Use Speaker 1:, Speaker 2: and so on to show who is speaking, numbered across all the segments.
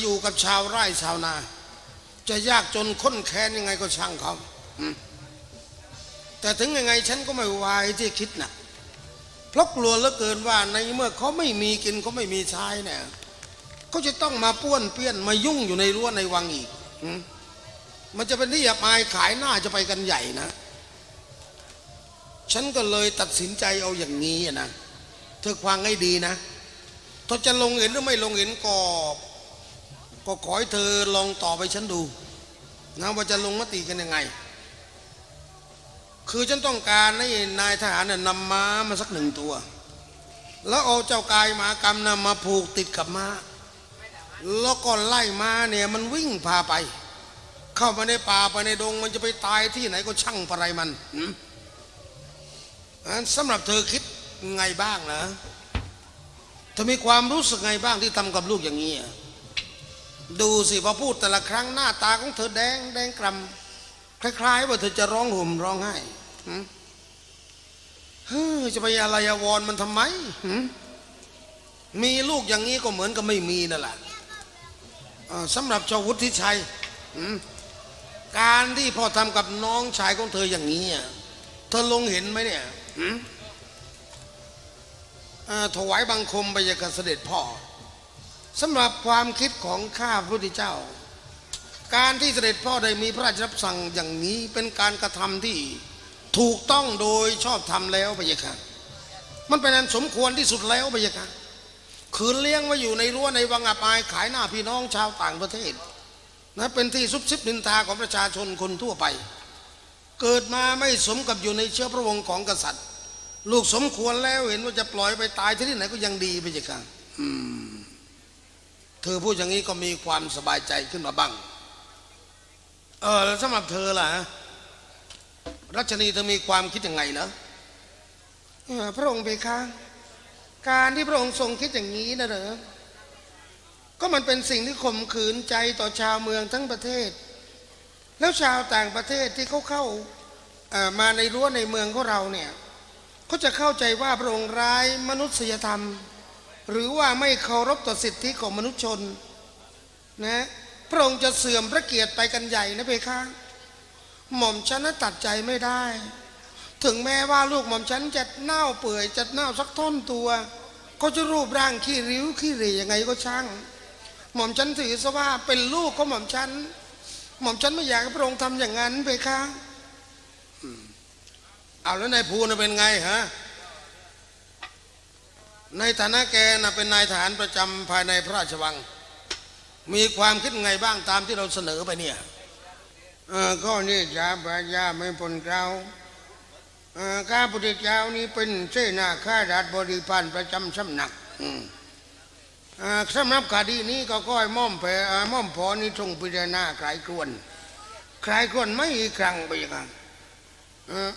Speaker 1: อยู่กับชาวไร่ชาวนา จะยากจนข้นแค้นยังไงก็ช่างเขาแต่ถึงยังไงฉันก็ไม่วายที่คิดนะเพราะกลัวเหลือเกินว่าในเมื่อเขาไม่มีกินเขาไม่มีใช้เนี่ยเขาจะต้องมาป้วนเปี้ยนมายุ่งอยู่ในรั้วในวังอีกอมันจะเป็นที่อับอายขายหน้าจะไปกันใหญ่นะ ฉันก็เลยตัดสินใจเอาอย่างนี้นะเธอฟังให้ดีนะถ้าจะลงเห็นหรือไม่ลงเห็นก็ ก็ขอให้เธอลองต่อไปฉันดูนะว่าจะลงมติกันยังไง คือฉันต้องการให้นายทหารน่ะนำม้ามาสักหนึ่งตัว แล้วเอาเจ้ากายหมากรรมนะมาผูกติดกับม้า แล้วก็ไล่ม้าเนี่ยมันวิ่งพาไป เข้ามาในป่าไปในดง มันจะไปตายที่ไหนก็ช่างอะไรมันหืมอันสำหรับเธอคิดไงบ้างนะเธอมีความรู้สึกไงบ้างที่ทำกับลูกอย่างนี้อะ ดูสิพอพูดแต่ละครั้งหน้าตาของเธอแดงแดงกรำคล้าย ๆ ว่าเธอจะร้องห่มร้องไห้เฮ้ยจะไปอะไรวรณ์มันทำไมมีลูกอย่างนี้ก็เหมือนกับไม่มีนั่นแหละสำหรับเจ้าววุฒิชัยการที่พ่อทำกับน้องชายของเธออย่างนี้เธอลงเห็นไหมเนี่ยถวายบังคมไปยังกับเสด็จพ่อ สำหรับความคิดของข้าพระพุทธเจ้า การที่เสด็จพ่อได้มีพระราชรับสั่งอย่างนี้เป็นการกระทำที่ถูกต้องโดยชอบธรรมแล้วพะยะค่ะมันเป็นอันสมควรที่สุดแล้วพะยะค่ะคืนเลี้ยงไว้อยู่ในรั้วในวังอับอายขายหน้าพี่น้องชาวต่างประเทศนะเป็นที่ซุบซิบนินทาของประชาชนคนทั่วไป เกิดมาไม่สมกับอยู่ในเชื้อพระวงศ์ของกษัตริย์ ลูกสมควรแล้วเห็นว่าจะปล่อยไปตายที่ไหนก็ยังดีพะยะค่ะอืม ธอพูดอย่างนี้ก็มีความสบายใจขึ้นมาบ้าง เออแล้วสำหรับเธอล่ะ รัชนีเธอมีความคิดยังไงเหรอเออพระองค์เพคะ การที่พระองค์ทรงคิดอย่างนี้นะเหรอ ก็มันเป็นสิ่งที่ข่มขืนใจต่อชาวเมืองทั้งประเทศ แล้วชาวต่างประเทศที่เขาเข้าออมาในรั้วในเมืองของเราเนี่ยเขาจะเข้าใจว่าพระองค์ร้ายมนุษยธรรม หรือว่าไม่เคารพต่อสิทธิของมนุษยชนนะพระองค์จะเสื่อมพระเกียรติไปกันใหญ่นะเพคะหม่อมฉันน่ะตัดใจไม่ได้ ถึงแม้ว่าลูกหม่อมฉันจะเน่าเปื่อยจะเน่าสักท่อนตัวเขาจะรูปร่างขี้ริ้วขี้เหร่ยังไงก็ช่าง หม่อมฉันถือซะว่าเป็นลูกของหม่อมฉันหม่อมฉันไม่อยากให้พระองค์ทำอย่างนั้นเพคะเอาแล้วนายภูน่ะเป็นไงฮะ ในฐานะแกนะเป็นนายทหารประจำภายในพระราชวัง มีความคิดไงบ้างตามที่เราเสนอไปเนี่ย
Speaker 2: เออก็นี่จ้าพระยาไม่ปนเกล้าข้าพุทธเจ้านี่เป็นเสนาข้าราชบริพารประจำสำนักสำหรับคดีนี้ก็ก้อยม่อมแผลเอ่อม่อมพอนี่ทรงพิจารณาใครครวนใครครวนไม่อีกครั้งไปกันเออ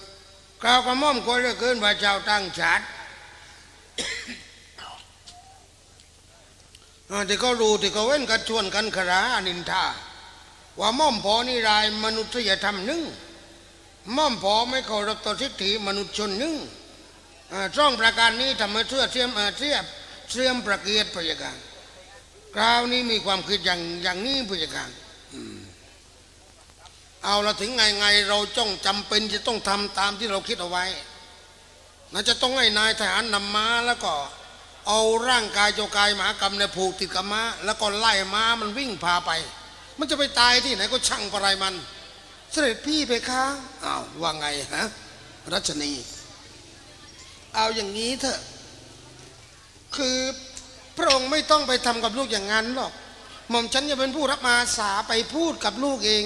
Speaker 2: กล่าวกับม่อมก็เลือเกินว่าเจ้าตั้งชาติ ที่เขารู้ที่เขาเว้นกันชวนกันขรานินทาว่าม่อมพอนี่รายมนุษยธรรมหนึ่งม่อมพอไม่เคารพต่อสิทธิมนุษยชนหนึ่งช่องประการนี้ทำให้เชื่อเทียมเอ่อเทียบเสื่อมประเกียรติพยาการคราวนี้มีความคิดอย่างอย่างนี้พยาการ
Speaker 1: เอาละถึงไงไงเราจ้องจำเป็นจะต้องทำตามที่เราคิดเอาไว้น่าจะต้องให้นายทหารนำมาแล้วก็ เอาร่างกายเจ้ากายหมากรรมเนี่ยผูกติดกับม้า แล้วก็ไล่ม้ามันวิ่งพาไป มันจะไปตายที่ไหนก็ช่างอะไรมัน เสด็จพี่ไปคะอ้าวว่าไงฮะรัชนี เอาอย่างนี้เถอะ คือพระองค์ไม่ต้องไปทำกับลูกอย่างนั้นหรอก หม่อมฉันจะเป็นผู้รับมาสาไปพูดกับลูกเอง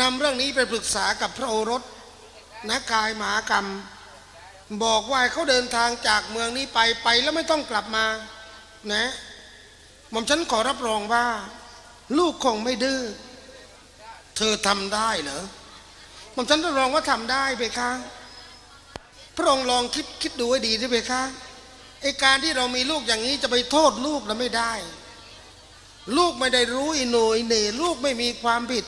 Speaker 1: นำเรื่องนี้ไปปรึกษากับพระโอรสนักกายหมากรรม บอกว่าเขาเดินทางจากเมืองนี้ไปไปแล้วไม่ต้องกลับมา นะหม่อมฉันขอรับรองว่า ลูกคงไม่ดื้อเธอทำได้เหรอหม่อมฉันรับรองว่าทำได้เบคะพระองค์ลองคิดคิดดูให้ดีด้วยเบคะไอการที่เรามีลูกอย่างนี้จะไปโทษลูกแล้วไม่ได้ ลูกไม่ได้รู้อิโนอิเนลูกไม่มีความผิด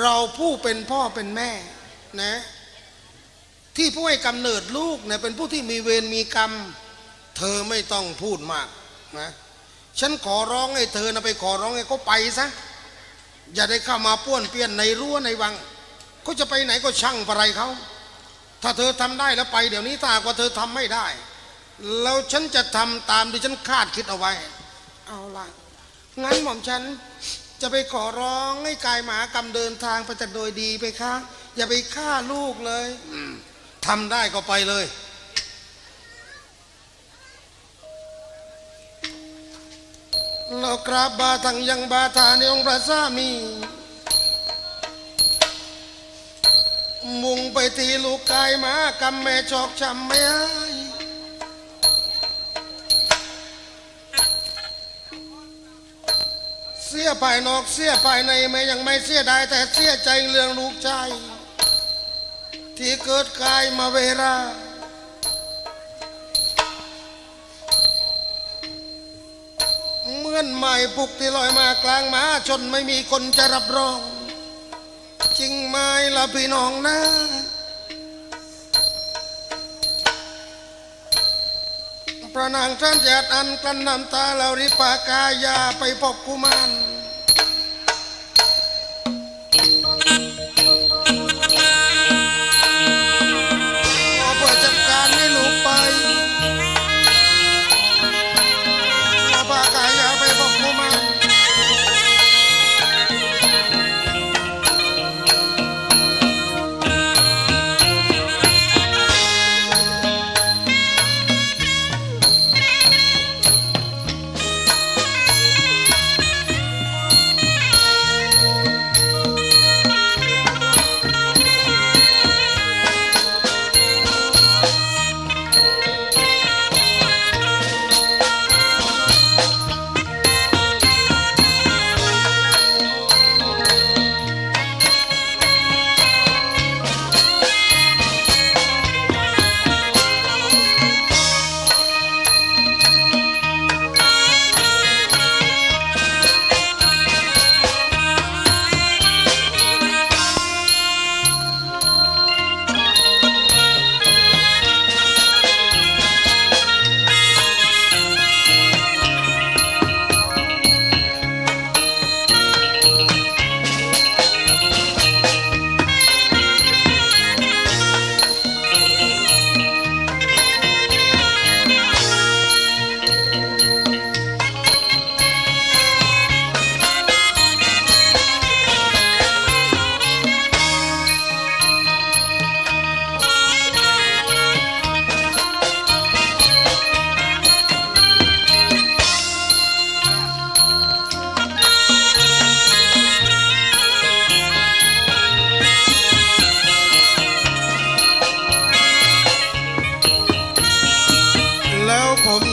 Speaker 1: เราผู้เป็นพ่อเป็นแม่ นะ ที่ผู้ให้กำเนิดลูกเนี่ยเป็นผู้ที่มีเวรมีกรรม เธอไม่ต้องพูดมากนะฉันขอร้องให้เธอนะไปขอร้องให้เขาไปซะอย่าได้เข้ามาป้วนเปี้ยนในรั้วในวังเขาจะไปไหนก็ช่างอะไรเขาถ้าเธอทำได้แล้วไปเดี๋ยวนี้ถ้ากว่าเธอทำไม่ได้ แล้วฉันจะทำตามที่ฉันคาดคิดเอาไว้ เอาล่ะงั้นหม่อมฉันจะไปขอร้องให้กายหมากรรมเดินทางไปแต่โดยดีไปคะอย่าไปฆ่าลูกเลยอื ทำได้ก็ไปเลย เรากราบบาทังยังบาทาในองค์พระสามี มุ่งไปที่ลูกกายมากำแม่ชอกช้ำไม่ให้เสียภายนอกเสียภายในแม่ยังไม่เสียดายแต่เสียใจเรื่องลูกชาย ที่เกิดกายมาเวราเหมือนไม้ปุกที่ลอยมากลางมหาชนไม่มีคนจะรับรอง จริงไหมล่ะพี่น้องนะพระนางท่านแจดอันกลั้นน้ำตาเราริปากายาไปพบกุมาร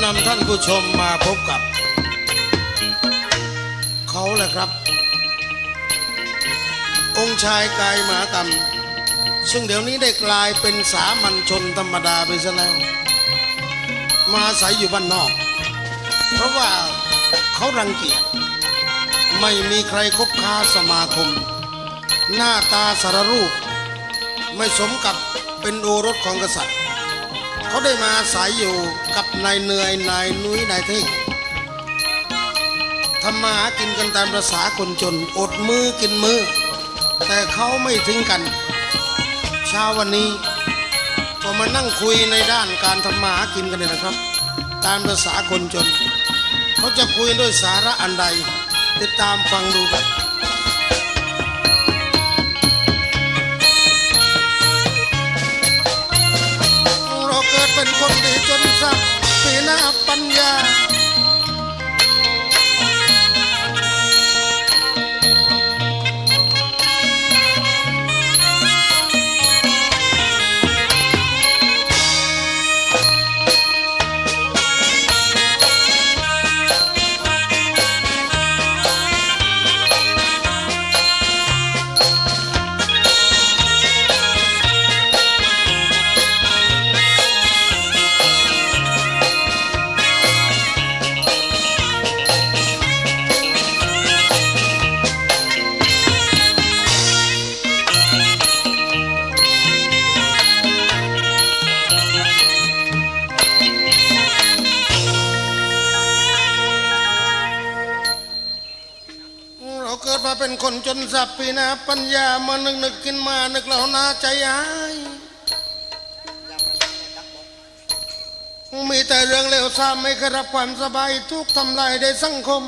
Speaker 1: นำท่านผู้ชมมาพบกับ เขาแหละครับ องค์ชายกายหมากรรมซึ่งเดี๋ยวนี้ได้กลายเป็นสามัญชนธรรมดาไปซะแล้ว มาอาศัยอยู่บ้านนอก เพราะว่าเขารังเกียจไม่มีใครคบค้าสมาคม หน้าตาสารรูป ไม่สมกับเป็นโอรสของกษัตริย์ เขาได้มาอาศัยอยู่กับนายเหนื่อยนายนุ้ยนายเท่งทำมาหากินกันตามภาษาคนจนอดมือกินมือ แต่เขาไม่ทิ้งกัน เช้าวันนี้ก็มานั่งคุยในด้านการทำมาหากินกันเลยนะครับ ตามภาษาคนจน เขาจะคุยด้วยสาระอันใด ติดตามฟังดูครับ ปีหน้าปัญญา เขาเกิดมาเป็นคนจนสับปีนะปัญญามานึกนึกกินมานึกแล้วนาใจหายมีแต่เรื่องเลวทรามไม่เคยรับความสบายทุกทำลายในสังคม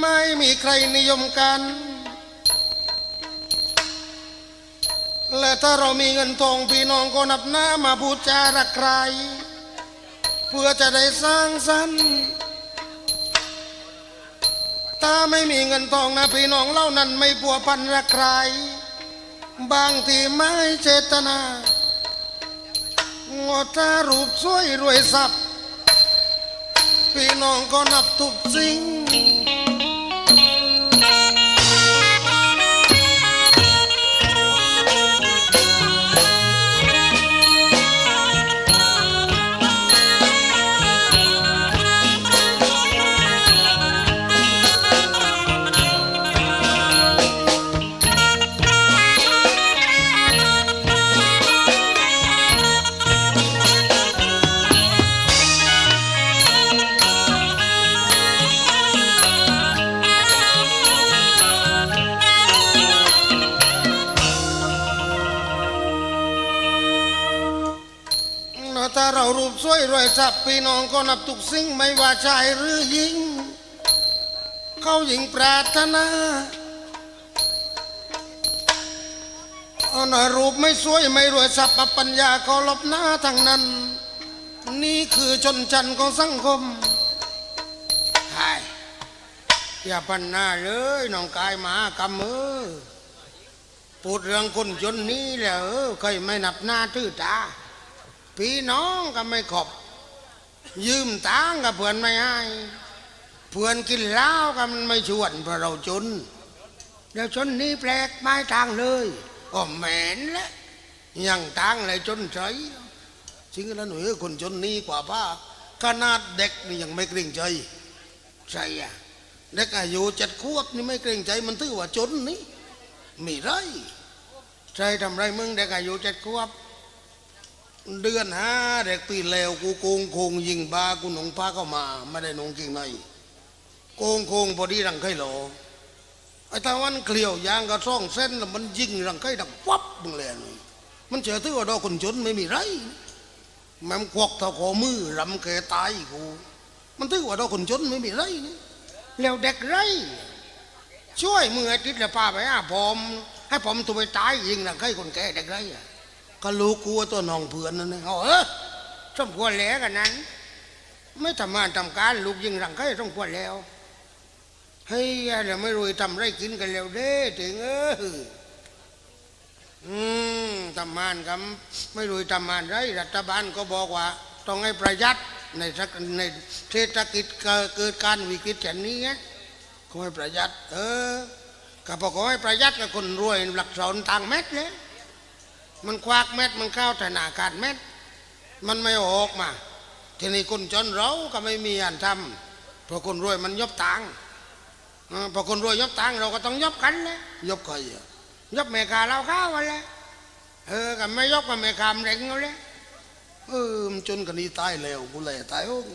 Speaker 1: ไม่มีใครนิยมกัน และถ้าเรามีเงินทองพี่น้องก็นับหน้ามาบูชารักใคร เพื่อจะได้สร้างสรรค์ ถ้าไม่มีเงินทองนะพี่น้องเล่านั้นไม่ปัวพันรักใครบางทีไม่เจตนางอตารูปสวยรวยทรัพย์พี่น้องก็นับทุกสิ่ง สวยรวยทรัพย์พี่น้องก็นับทุกสิ่งไม่ว่าชายหรือหญิง เขาหญิงปรารถนาอาหน่อยรูปไม่สวยไม่รวยทรัพย์ปัญญาก็ลบหน้าทางนั้น นี่คือชนชั้นของสังคมใช่อย่าปันหน้าเลยน้องกายมากำมือพูดเรื่องคนจนนี้และเออเคยไม่นับหน้าทื่อตา พี่น้องก็ไม่ขอบ ยืมตังกับเพื่อนไม่ให้เพื่อนกินเหล้าก็มันไม่ชวนเพราะเราจนเดี๋ยวชนนี้แปลกไม้ทางเลยอ๋อแหมนแล้วยังตังเลยจนใจจริงแล้วหนูเอ้ยคนจนนี้กว่าป้าขนาดเด็กนี่ยังไม่เกรงใจใช่อะเด็กอายุเจ็ดขวบนี่ไม่เกรงใจมันถือว่าจนนี่มีไรใช่ทำไรมึงเด็กอายุเจ็ดขวบ เดือนห้าเด็กปีแล้วกูโกงโคงยิงบากูหนงพาเข้ามาไม่ได้หนงกิ่งในโกงโคงพอดีรังไข่หลอไอ้ตาวันเกลียวยางก็ซ่องเส้นแล้วมันยิงรังไข่ดังวับมึงเลยนี่มันเจอที่ว่าดอกคนจนไม่มีไรแม่มควักเท่าขอมือรำแกตายกูมันถือว่าดอกคนจนไม่มีไรนี่แล้วเด็กไรช่วยมือไอ้ติดแล้วป้าไปอะผมให้ผมตัวไปตายยิงรังไข่คนแก่เด็กไรอะ ก็รู้กูว่าตัวน้องเพื่อนนั่นเองเอาเออสมควรแล้วกันนั้น ไม่ทำงานทำการลูกยิงรังไข่สมควรแล้วเฮ้ยเดี๋ยวไม่รู้จะทำไรกินกันแล้วเด้ถึงเอออืมทำงานกันไม่รู้จะทำงานไรรัฐบาลก็บอกว่า ต้องให้ประหยัดในสักในเศรษฐกิจเกิดการวิกฤตเช่นนี้ไงขอให้ประหยัด เออก็บอกขอให้ประหยัดกับคนรวยหลักสอนต่างเม็ดเลย มันควักเม็ดมันเข้าธนาคารเม็ด มันไม่ออกมา ทีนี้คนจนเราก็ไม่มีอันทำพราะคนรวยมันยบตังค์พอคนรวยยบตังค์เราก็ต้องยบกันเลยยบใครยบเมกาเราเข้ากันเลยเออกับไม่ยบกับเมกามนเร่งเอาเลยเออมันจนกันนี้ตายแล้วกูเลยตายโอ้ง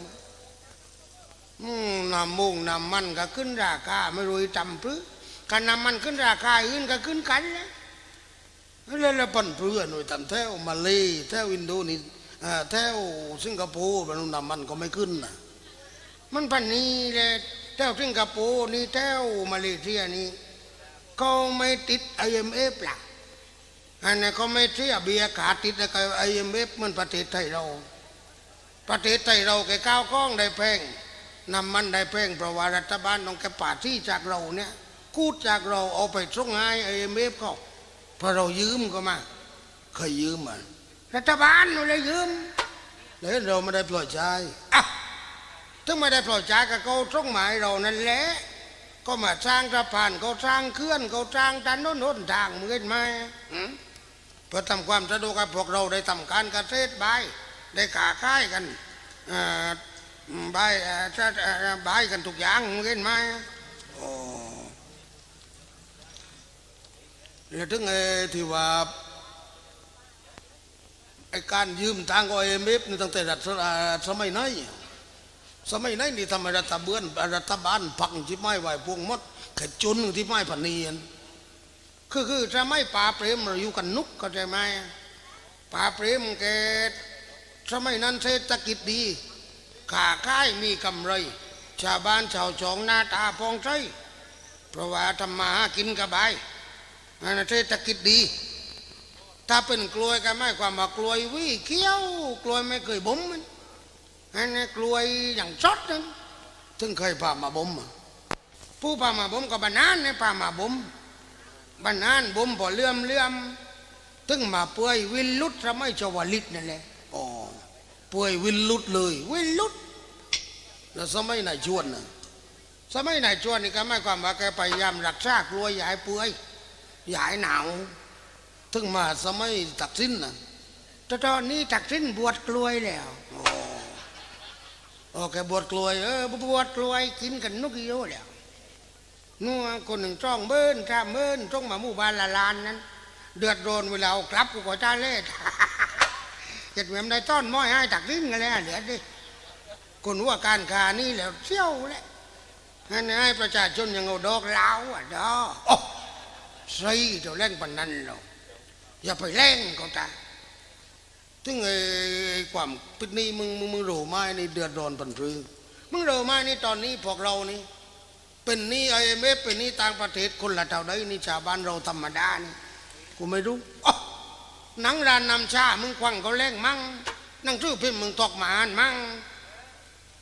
Speaker 1: น้ำมุงน้ำมันก็ขึ้นราคาไม่รู้จำพื้กันน้ำมันขึ้นราคาอื่นก็ขึ้นกันเลย แล้วแล้วปั่นเพื่อนหน่วยตันแถวมาเลแถวอินโดนีแถวสิงคโปร์มันน้ำมันก็ไม่ขึ้นนะมันปันนี้แหละแถวสิงคโปร์นี่แถวมาเลเซียนี่เขาไม่ติด IMF หลักอันนี้เขาไม่เสียเบียขาดติดแล้วก็ IMF เหมันประเทศไทยเรา ประเทศไทยเราแกก้าวกล้องได้แพงน้ำมันได้แพงเพราะว่ารัฐบาลต้องแกป่าที่จากเราเนี่ยกูดจากเราเอาไปส่งให้ IMF เขา พอเรายืมก็มา เคยยืมมันรัฐบาลเราเลยยืมแล้วเราไม่ได้ปล่อยใจอะถึงไม่ได้ปล่อยใจก็เขาส่งหมายเรานั่นแหละก็มาสร้างสะพานเขาสร้างเคลื่อนเขาสร้างถนนหนทางมึงเห็นไหมหืมเพื่อทำความสะดวกให้พวกเราได้ทำการเกษตรบายได้ขาขายกันอ่าบายอ่าจะอ่าบายกันทุกอย่างมึงเห็นไหมโอ้ แล้วถึงไอ้ที่ว่าไอ้การยืมตังก็เอ็มเอฟนี่ตั้งแต่รัชอ่าสมัยไหนสมัยนั้นนี่ทำไมรัฐบาลรัฐบาลพังที่ไม้ไหวพวงมดแค่จนที่ไม้พันเนียนคือคือจะไม่ป่าเปรมเราอยู่กันนุกก็ใจไหมป่าเปรมแกสมัยนั้นเศรษฐกิจดีขาค่ายมีกำไร ชาวบ้านชาวช่องหน้าตาพองใสเพราะว่าทำมาหากินกระบาย อันนั้นเศรษฐกิจดี ถ้าเป็นกลวยก็ไม่ความว่ากลวยวิเขี้ยวกลวยไม่เคยบ่มมันอันนี้กลวยอย่างชดนั้นถึงเคยพามาบ่มผู้พามาบ่มก็บานนานเนี่ยพามาบ่มบานนานบ่มพอเลื่อมเลื่อมถึงมาเปื่อยวินลุดทำไม่ชวลิตนั่นแหละอ๋อเปื่อยวินลุดเลย วินลุดแล้วสมัยไหนชวนนะสมัยไหนชวนนี่ก็ไม่ความว่าแกพยายามรักษากลวยอย่าให้เปื่อย ยาให้หนาวถึงมาสมัยตักสินนะแต่ตอนนี้ตักสินบวชกล้วยแล้วโอ้โอเคบวชกล้วยเออบวชกล้วยกินกันนุกเยียวแล้วนัวคนหนึ่งจ้องเบิ้นจ้าเบิ้นจ้องมาหมู่บ้านละลานนั้น เดือดร้อนเวลาเอากลับกูก็จ้าเล่เจ็ดเหมือนได้ต้อนม้อยให้ตักสินกันแล้วเดี๋ยวดิคนว่าการคานี่แล้วเชี่ยวแหละนั่นให้ประชาชนยังเอาดอกเหลาอะดอก ใส่เดี๋ยวเล่นปนนั้นหรอกอย่าไปแรงเขาตาถึงไอ้ความปิดนี้มึงมึงมึงรู้ไหมนี่เดือดร้อนปันรือ มึงรู้ไหมนี่ตอนนี้พวกเรานี่ เป็นนี่ไอเอ็มเอฟเป็นนี่ต่างประเทศคนละเท่าใดนี่ชาวบ้านเราธรรมดานี่กูไม่รู้อ๊ะหนังรานนำชา มึงควังเขาแรงมั่งนังชื่อพิมพ์มึงตอกหมาอ่านมั่ง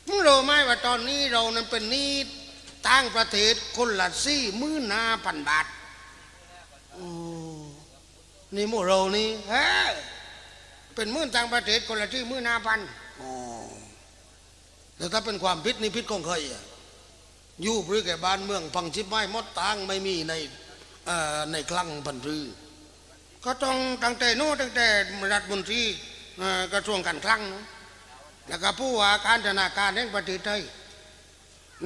Speaker 1: มึงรู้ไหมว่าตอนนี้เรานั้นเป็นนี้ต่างประเทศคนละสี่มื่นห้าพันบาท นี่หมู่เรานี่เฮ้ยเป็นมื่นต่างประเทศคนละที่มื่นห้าพันอ๋อแต่ถ้าเป็นความพิษนี่พิษของใครอะอยู่หรือแก่บ้านเมืองพังชิบไม้มดตางไม่มีในเอ่อในคลังพันธุ์ก็ต้องตั้งแต่โน้นตั้งแต่รัฐมนตรีเอ่อกระทรวงการคลังนะแล้วก็ผู้ว่าการธนาคารแห่งประเทศไทย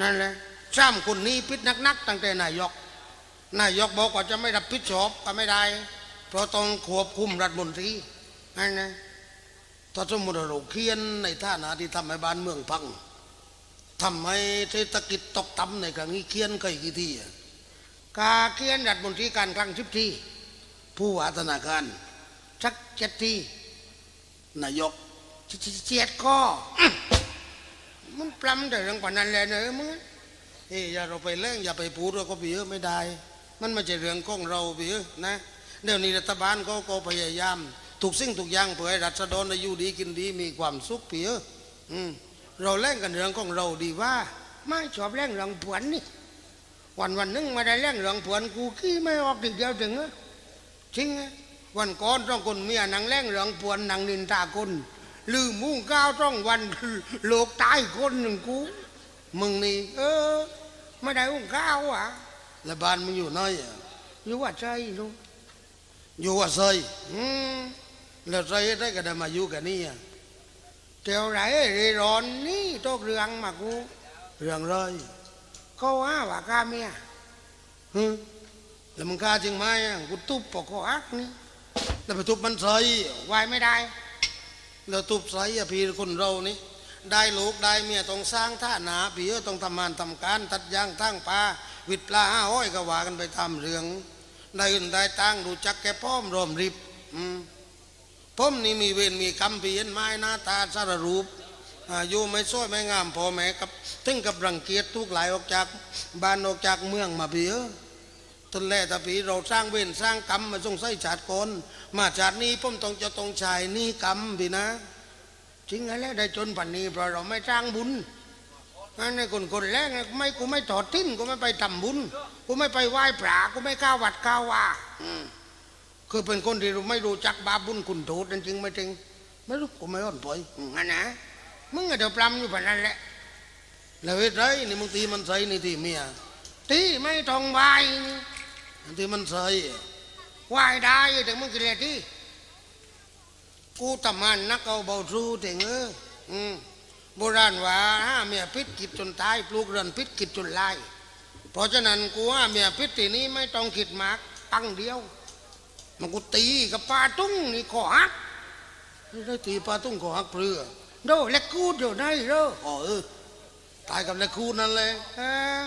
Speaker 1: นั่นแหละสามคนนี้พิษนักๆตั้งแต่นายกนายกบอกว่าจะไม่รับผิดชอบก็ไม่ได้ เพราะต้องควบคุมรัฐมนตรีนั่นนะถ้าสมมติเราเขียนในท่านาที่ทำให้บ้านเมืองพังทำให้เศรษฐกิจตกต่ำในครั้งนี้เขียนก็อีกกี่ทีกาเขียนรัฐมนตรีการคลังสิบทีผู้ว่าธนาคารสักเจ็ดทีนายกเจ็ดข้ออื้อมันปล้ำแต่เรื่องปานนั้นแหละเนอะมึงเฮ้ยอย่าเราไปเล่งอย่าไปพูดเราก็ไปเยอไม่ได้ มันไม่ใช่เรื่องของเราไปเยอนะ เดี๋ยวนี้รัฐบาลก็ก็พยายามถูกสิ่งถูกอย่างเพื่อให้รัษฎรได้อยู่ดีกินดีมีความสุขไปเยอืมเราเล่นกันเรื่องของเราดีว่า ไม่ชอบเล่นเรื่องผวนนี่วันวันนึงมาได้เล่นเรื่องผวนกูขี้ไม่ออกทีเดียวถึงอะจริงวันก่อนต้องคนเมียนังเล่นเรื่องผวนนังนินทาคนลืมมุ่งก้าวต้องวันโลกตายคนหนึ่งกูมึงนี่เออไม่ได้อุ้งข้าวอะแล้วบ้านมึงอยู่ไหนอะอยู่ว่าใจลูก อยู่ว่าใจอืมแล้วใจได้ก็ได้มาอยู่กันนี่อะเที่ยวไหนเรร้อนนี่ตกเรื่องมากูเรื่องเลยเขาว่าว่าข้าเมียฮึแล้วมึงฆ่าจริงไหมอะกูทุบปอกคออักนี่แล้วไปทุบมันใส่ไหวไม่ได้แล้วทุบใส่อะพี่คนเรานี่ได้ลูกได้เมียต้องสร้างท่าหนาผีก็ต้องทำงานทำการ ตัดยางทั้งปลาวิดปลาห้าห้อยก็ว่ากันไปตามเรื่อง ได้อื่นได้ตั้งดูจักแก่ป้อมรวมริบอืมผมนี่มีเวรมีกรรมเพียนไม้หน้าตาสารรูปอายุไม่ซ้อยไม่งามพอแม่กับถึงกับรังเกียจทุกหลายออกจากบ้านออกจากเมืองมาเพียตนแรกตะปีเราสร้างเวรสร้างกรรมมาทรงใส่ชาติกนมาชาตินี้ผมต้องจะต้องชายนี่กรรมพี่นะจริงแล้วได้จนปันนี้เพราะเราไม่สร้างบุญ นั่นในคนคนแรกนะไม่กูไม่ถอดทิ้นกูไม่ไปทำบุญกูไม่ไปไหว้พระกูไม่ก้าววัดก้าวว่าคือเป็นคนที่ไม่รู้จักบาปบุญคุณโทษจริงไม่จริง ไม่รู้กูไม่อ่อนปล่อยงั้นนะมึงก็เดี๋ยวปลำอยู่แบบนั้นแหละแล้วเหตุไรนี่มึงตีมันใส่นี่ตีเมียตีไม่ต้องไหวน์ตีมันใส่ไหวได้แต่มึงกินอะไรที่กูทำงานนักเอาเบาสู้แต่เงออืม โบราณว่าห้าเมียพิษกิจจนตายปลูกเรือนพิษกิจจนลายเพราะฉะนั้นกูว่าเมียพิษทีนี้ไม่ต้องคิดมากตั้งเดียว มันกูตีกับปลาตุ้งนี่ขอฮักได้ตีปลาตุ้งขอฮักเปลือโดและกูเดี๋ยวได้เด้ออ๋อเออตายกับเล็กกูนั่นเลย
Speaker 2: เออ